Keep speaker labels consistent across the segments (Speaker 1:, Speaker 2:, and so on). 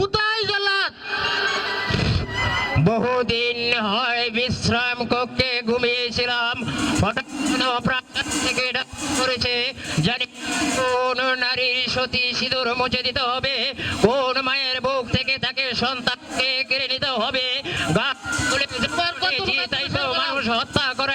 Speaker 1: কোথায় জল্লাদ
Speaker 2: বহুদিন হয় বিশ্রাম কক্ষে ঘুমিয়েছিলাম। হঠাৎ প্রাণ থেকে করেছে জানি কোন নারীর সতী সিঁদুর মুছে দিতে হবে কোন মায়ের বুক থেকে তাকে সন্তানকে কেড়ে নিতে হবে। গাছ তাই তো মানুষ হত্যা
Speaker 3: করা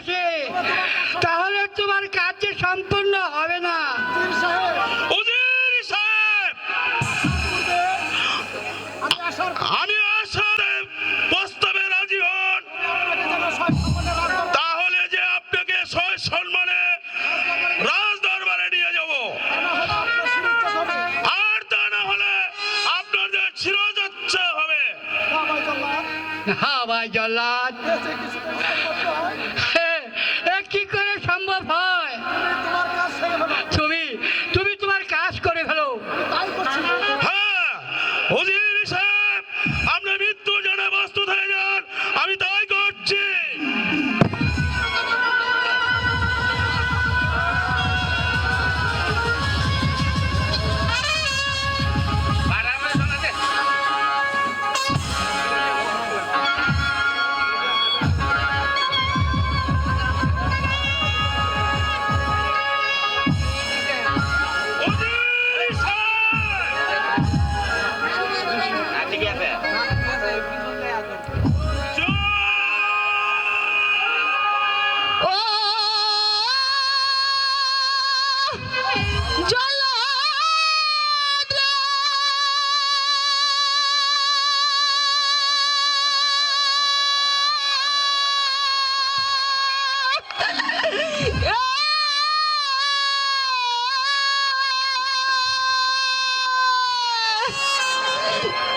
Speaker 3: কি করে সম্ভব হয়? তুমি
Speaker 4: Woo!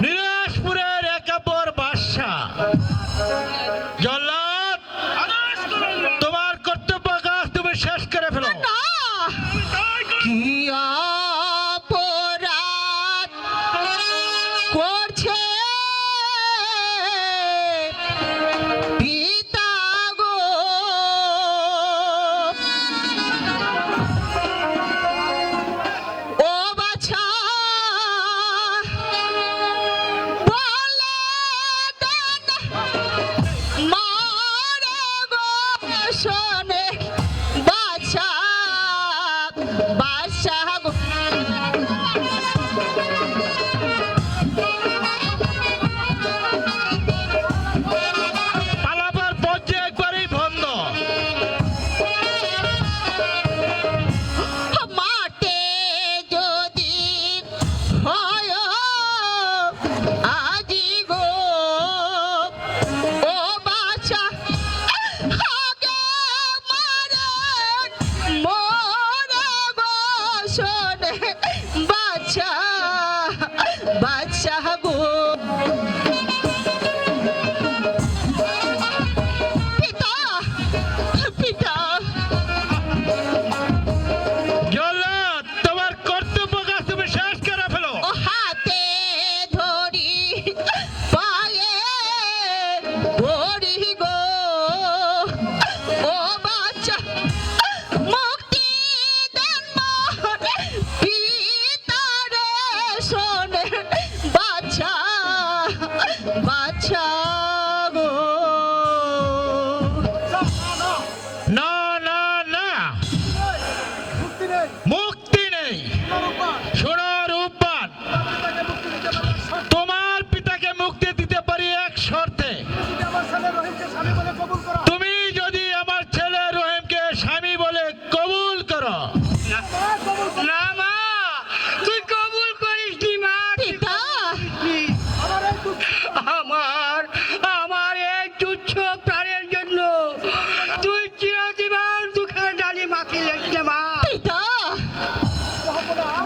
Speaker 4: Ni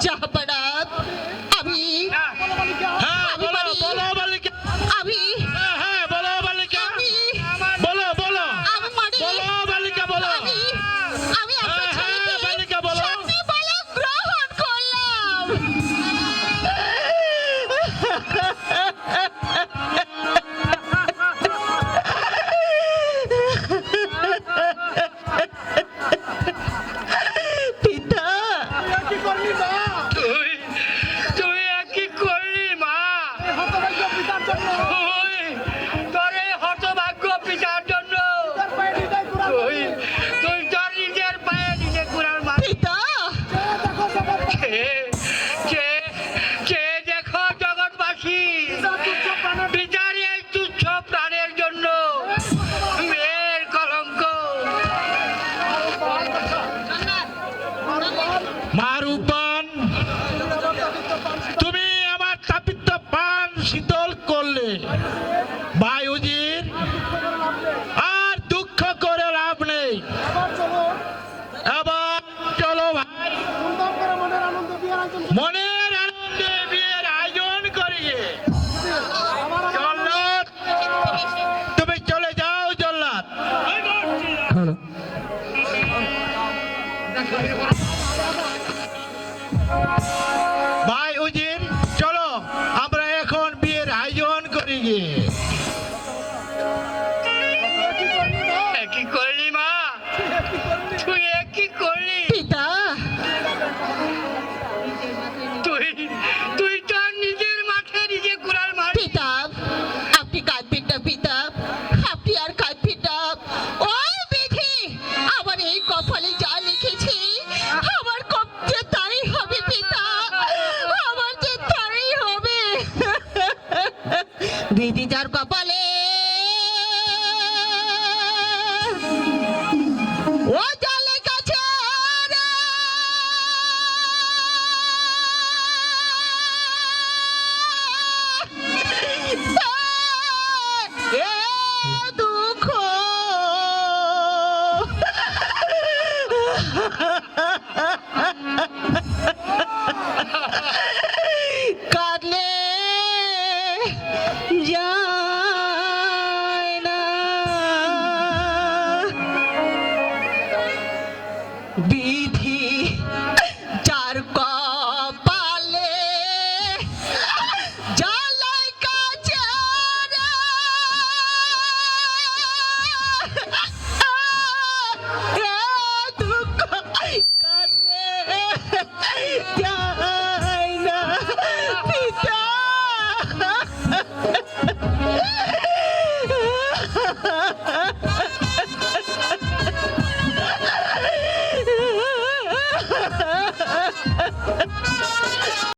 Speaker 4: job. Morning. বিধি যার কপালে